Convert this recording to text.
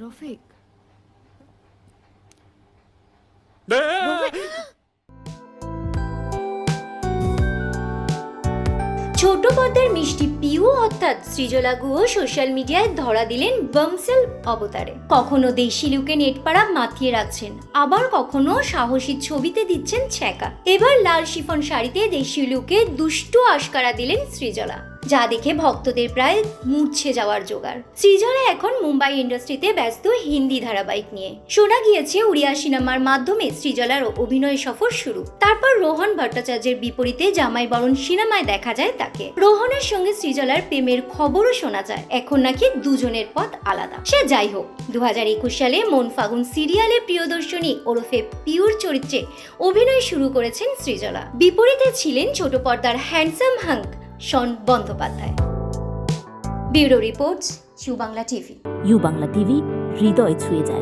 রফিক। ছোট পর্দার মিষ্টি পিউ অর্থাৎ সৃজলা গুহ সোশ্যাল মিডিয়ায় ধরা দিলেন বমসেল অবতারে। কখনো দেশি লুকে নেটপাড়া মাতিয়ে রাখছেন আবার কখনো সাহসী ছবিতে দিচ্ছেন ছ্যাঁকা। এবার লাল শিফন শাড়িতে দেশি লুকে দুষ্টু আশকারা দিলেন সৃজলা। যা দেখে ভক্তদের প্রায় মূর্ছে যাওয়ার জোগাড়। সৃজলা এখন মুম্বাই ইন্ডাস্ট্রিতে ব্যস্ত হিন্দি ধারাবাহিক নিয়ে। শোনা গিয়েছে উড়িয়া সিনেমার মাধ্যমে সৃজলার অভিনয় সফর শুরু। তারপর রোহন ভট্টাচার্যের বিপরীতে জামাই বরণ সিনেমায় দেখা যায় তাকে। রোহনের সঙ্গে সৃজলার প্রেমের খবরও শোনা যায়। এখন নাকি দুজনের পথ আলাদা। সে যাই হোক দু হাজার একুশ সালে মন ফাগুন সিরিয়ালে প্রিয়দর্শনী ওরফে পিউর চরিত্রে অভিনয় শুরু করেছেন সৃজলা বিপরীতে ছিলেন ছোট পর্দার handsome hunk. Shon Bandyopadhyay. Bureau reports U Bangla TV. U Bangla TV হৃদয় ছুঁয়ে যায়।